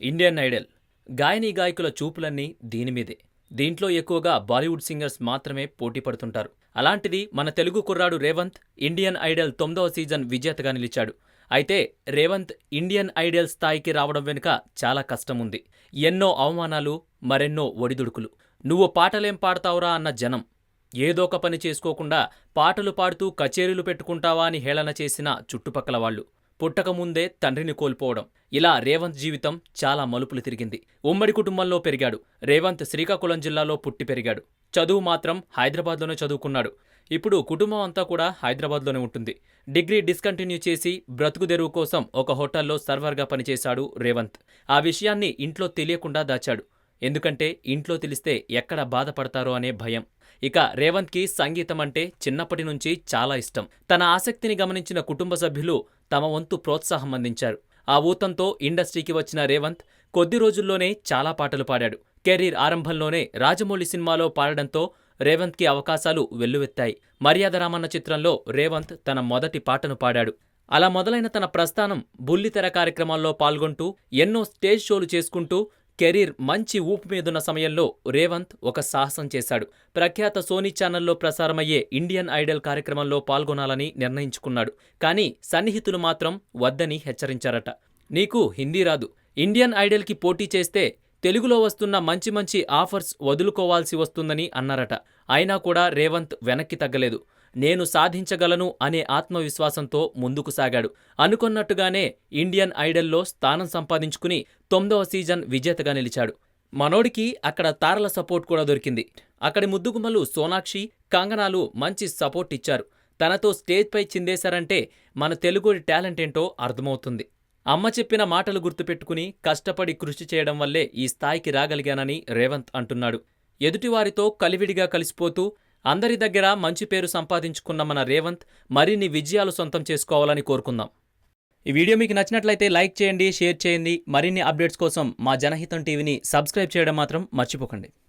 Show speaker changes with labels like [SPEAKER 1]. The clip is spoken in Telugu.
[SPEAKER 1] ఇండియన్ ఐడల్ గాయనీ గాయకుల చూపులన్నీ దీనిమీదే దీంట్లో ఎక్కువగా బాలీవుడ్ సింగర్స్ మాత్రమే పోటీ పడుతుంటారు. అలాంటిది మన తెలుగు కుర్రాడు రేవంత్ ఇండియన్ ఐడల్ తొమ్మిదవ సీజన్ విజేతగా నిలిచాడు. అయితే రేవంత్ ఇండియన్ ఐడల్ స్థాయికి రావడం వెనుక చాలా కష్టం ఉంది ఎన్నో అవమానాలు మరెన్నో ఒడిదుడుకులు. నువ్వు పాటలేం పాడతావురా అన్న జనం. ఏదో ఒక పని చేసుకోకుండా పాటలు పాడుతూ కచేరీలు పెట్టుకుంటావా అని హేళన చేసిన చుట్టుపక్కల వాళ్ళు. పుట్టకముందే తండ్రిని కోల్పోవడం. ఇలా రేవంత్ జీవితం చాలా మలుపులు తిరిగింది. ఉమ్మడి కుటుంబంలో పెరిగాడు. రేవంత్ శ్రీకాకుళం జిల్లాలో పుట్టి పెరిగాడు. చదువు మాత్రం హైదరాబాద్లోనే చదువుకున్నాడు. ఇప్పుడు కుటుంబం అంతా కూడా హైదరాబాద్లోనే ఉంటుంది. డిగ్రీ డిస్కంటిన్యూ చేసి బ్రతుకు తెరువు కోసం ఒక హోటల్లో సర్వర్గా పనిచేశాడు రేవంత్. ఆ విషయాన్ని ఇంట్లో తెలియకుండా దాచాడు. ఎందుకంటే ఇంట్లో తెలిస్తే ఎక్కడ బాధపడతారో అనే భయం. ఇక రేవంత్కి సంగీతం అంటే చిన్నప్పటి నుంచి చాలా ఇష్టం. తన ఆసక్తిని గమనించిన కుటుంబ సభ్యులు తమ వంతు ప్రోత్సాహం అందించారు. ఆ ఊతంతో ఇండస్ట్రీకి వచ్చిన రేవంత్ కొద్ది రోజుల్లోనే చాలా పాటలు పాడాడు. కెరీర్ ఆరంభంలోనే రాజమౌళి సినిమాలో పాడడంతో రేవంత్కి అవకాశాలు వెల్లువెత్తాయి. మర్యాద రామన్న చిత్రంలో రేవంత్ తన మొదటి పాటను పాడాడు. అలా మొదలైన తన ప్రస్థానం బుల్లితెర కార్యక్రమాల్లో పాల్గొంటూ ఎన్నో స్టేజ్ షోలు చేసుకుంటూ కెరీర్ మంచి ఊపు మీదున్న సమయంలో రేవంత్ ఒక సాహసం చేశాడు. ప్రఖ్యాత సోనీ ఛానల్లో ప్రసారమయ్యే ఇండియన్ ఐడల్ కార్యక్రమంలో పాల్గొనాలని నిర్ణయించుకున్నాడు. కానీ సన్నిహితులు మాత్రం వద్దని హెచ్చరించారట. నీకు హిందీ రాదు. ఇండియన్ ఐడల్కి పోటీ చేస్తే తెలుగులో వస్తున్న మంచి మంచి ఆఫర్స్ వదులుకోవాల్సి వస్తుందని అన్నారట. అయినా కూడా రేవంత్ వెనక్కి తగ్గలేదు. నేను సాధించగలను అనే ఆత్మవిశ్వాసంతో ముందుకు సాగాడు. అనుకున్నట్టుగానే ఇండియన్ ఐడల్లో స్థానం సంపాదించుకుని తొమ్మిదవ సీజన్ విజేతగా నిలిచాడు. మనోడికి అక్కడ తారల సపోర్ట్ కూడా దొరికింది. అక్కడి ముద్దుగుమ్మలు సోనాక్షి కంగనాలు మంచి సపోర్ట్ ఇచ్చారు. తనతో స్టేజ్పై చిందేశారంటే మన తెలుగుడి టాలెంట్ ఏంటో అర్థమవుతుంది. అమ్మ చెప్పిన మాటలు గుర్తుపెట్టుకుని కష్టపడి కృషి చేయడం వల్లే ఈ స్థాయికి రాగలిగానని రేవంత్ అంటున్నాడు. ఎదుటివారితో కలివిడిగా కలిసిపోతూ అందరి దగ్గర మంచి పేరు సంపాదించుకున్న మన రేవంత్ మరిన్ని విజయాలు సొంతం చేసుకోవాలని కోరుకుందాం. ఈ వీడియో మీకు నచ్చినట్లయితే లైక్ చేయండి షేర్ చేయండి. మరిన్ని అప్డేట్స్ కోసం మా జనహితం టీవీని సబ్స్క్రైబ్ చేయడం మాత్రం మర్చిపోకండి.